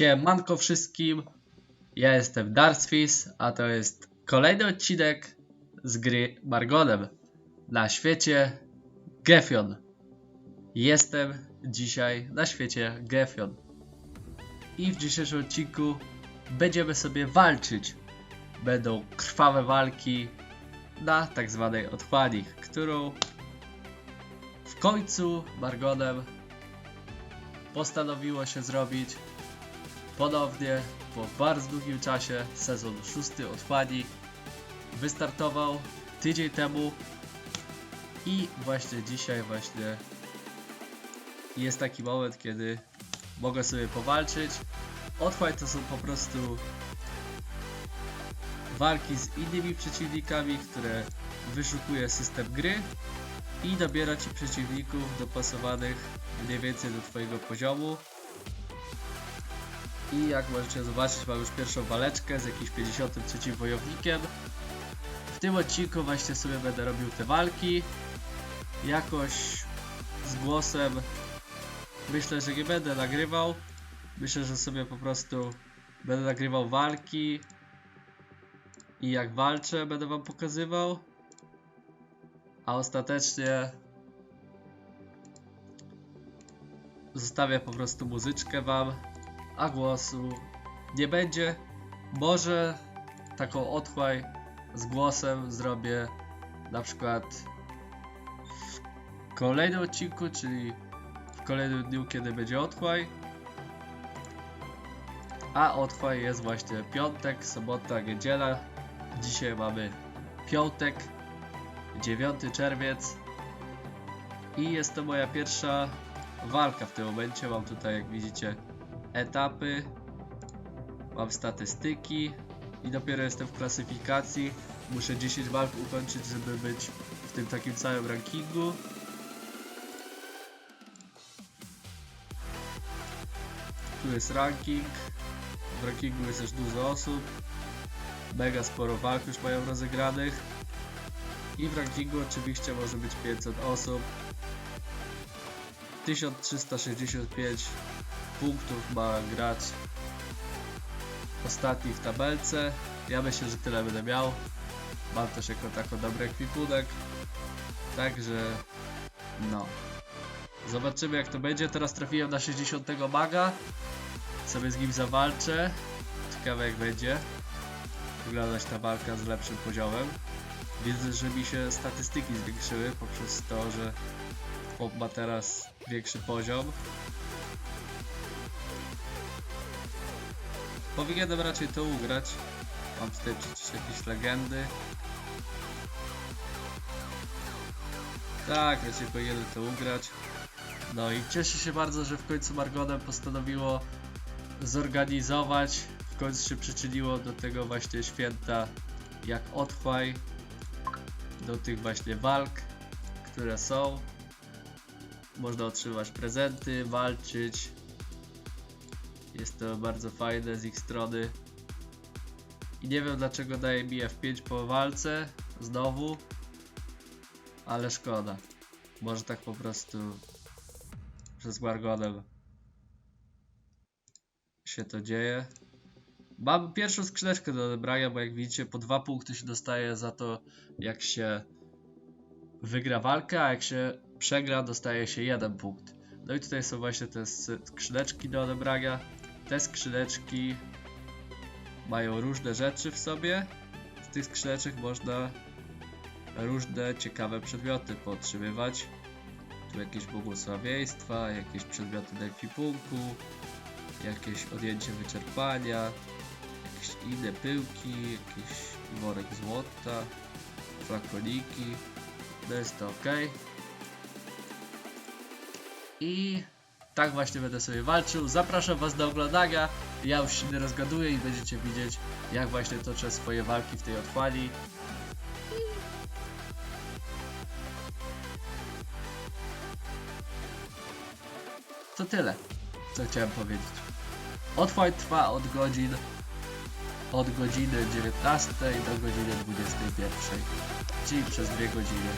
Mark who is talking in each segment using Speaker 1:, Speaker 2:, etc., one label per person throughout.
Speaker 1: Siemanko wszystkim, ja jestem Darksfis, a to jest kolejny odcinek z gry Margonem na świecie Gefion. Jestem dzisiaj na świecie Gefion. I w dzisiejszym odcinku będziemy sobie walczyć. Będą krwawe walki na tak zwanej otchłani, którą w końcu Margonem postanowiło się zrobić ponownie po bardzo długim czasie sezon szósty otchłani wystartował tydzień temu i właśnie dzisiaj właśnie jest taki moment, kiedy mogę sobie powalczyć. Otchłań to są po prostu walki z innymi przeciwnikami, które wyszukuje system gry i dobiera ci przeciwników dopasowanych mniej więcej do twojego poziomu. I jak możecie zobaczyć, mam już pierwszą waleczkę z jakimś 53 wojownikiem. W tym odcinku właśnie sobie będę robił te walki. Jakoś z głosem myślę, że nie będę nagrywał. Myślę, że sobie po prostu będę nagrywał walki i jak walczę będę wam pokazywał. A ostatecznie zostawię po prostu muzyczkę wam, a głosu nie będzie. Może taką otchłań z głosem zrobię na przykład w kolejnym odcinku, czyli w kolejnym dniu, kiedy będzie otchłań. A otchłań jest właśnie piątek, sobota, niedziela. Dzisiaj mamy piątek, 9 czerwiec. I jest to moja pierwsza walka w tym momencie. Mam tutaj, jak widzicie, etapy. Mam statystyki. I dopiero jestem w klasyfikacji. Muszę 10 walk ukończyć, żeby być w tym takim całym rankingu. Tu jest ranking. W rankingu jest też dużo osób. Mega sporo walk już mają rozegranych. I w rankingu oczywiście może być 500 osób. 1365 punktów ma grać ostatni w tabelce. Ja myślę, że tyle będę miał. Mam też jako tako dobry ekwipunek. Także no. Zobaczymy jak to będzie. Teraz trafiłem na 60 maga. Sobie z nim zawalczę. Ciekawe jak będzie wyglądać ta walka z lepszym poziomem. Widzę, że mi się statystyki zwiększyły poprzez to, że chłop ma teraz większy poziom. Powinienem raczej to ugrać. Mam tutaj przecież jakieś legendy. Tak, raczej powinienem to ugrać. No i cieszę się bardzo, że w końcu Margonem postanowiło zorganizować, w końcu się przyczyniło do tego właśnie święta jak otchłań, do tych właśnie walk, które są. Można otrzymać prezenty, walczyć. Jest to bardzo fajne z ich strony. I nie wiem dlaczego daje mi F5 po walce, znowu. Ale szkoda. Może tak po prostu przez Margonem się to dzieje. Mam pierwszą skrzyneczkę do odebrania, bo jak widzicie po dwa punkty się dostaje za to jak się wygra walkę, a jak się przegra dostaje się jeden punkt. No i tutaj są właśnie te skrzyneczki do odebrania. Te skrzyneczki mają różne rzeczy w sobie. Z tych skrzyneczek można różne ciekawe przedmioty podtrzymywać. Tu jakieś błogosławieństwa, jakieś przedmioty do ekwipunku, jakieś odjęcie wyczerpania, jakieś inne pyłki, jakiś worek złota, flakoniki. No jest to ok. I tak właśnie będę sobie walczył. Zapraszam Was do oglądania. Ja już się nie rozgaduję i będziecie widzieć, jak właśnie toczę swoje walki w tej otchłani. To tyle, co chciałem powiedzieć. Otchłań trwa od godzin od godziny 19 do godziny 21, czyli przez dwie godziny.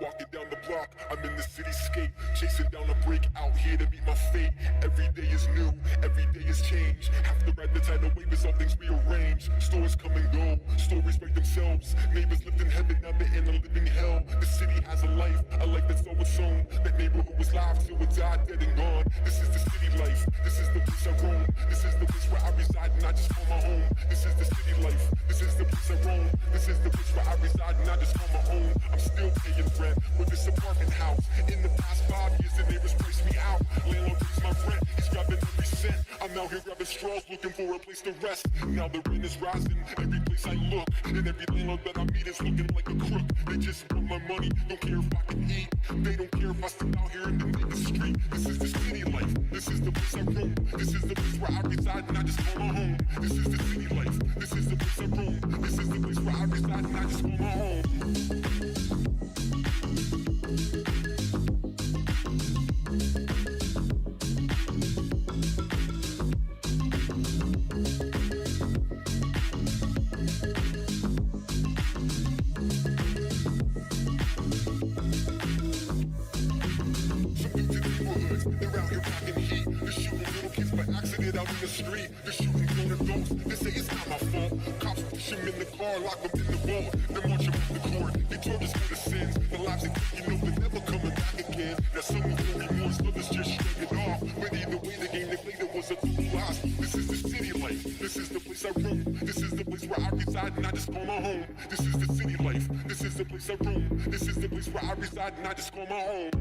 Speaker 2: Walking down the block, I'm in the cityscape, chasing down a break out here to meet my fate. Every day is new, every day is change. Have to ride the tidal wave as all things rearrange. Stories come and go, stories write themselves. Neighbors lived in heaven, they're in a living hell. The city has a life, was live till it died, dead and gone. This is the city life, this is the place I roam. This is the place where I reside and I just call my home. This is the city life, this is the place I roam. This is the place where I reside and I just call my home. I'm still paying rent for this apartment house. In the past five years, the neighbors priced me out. Landlord raised my rent, he's grabbing every cent. I'm out here grabbing straws, looking for a place to rest. Now the rent is rising, every I look. And every landlord that I meet is looking like a crook. They just want my money, don't care if I can eat. They don't care if I step out here in the nigga street. This is the city life, this is the place I roam. This is the place where I reside and I just call my home. This is the city life, this is the place I roam. This is the place where I reside and I just call my home. Vault. Then march them off the court. They charge us for the sins. The lives took, you know, they're never coming back again. Now some will feel remorse, others just shrug off. But either way, the game they played it was a total loss. This is the city life. This is the place I roam. This is the place where I reside and I just call my home. This is the city life. This is the place I roam. This is the place where I reside and I just call my home.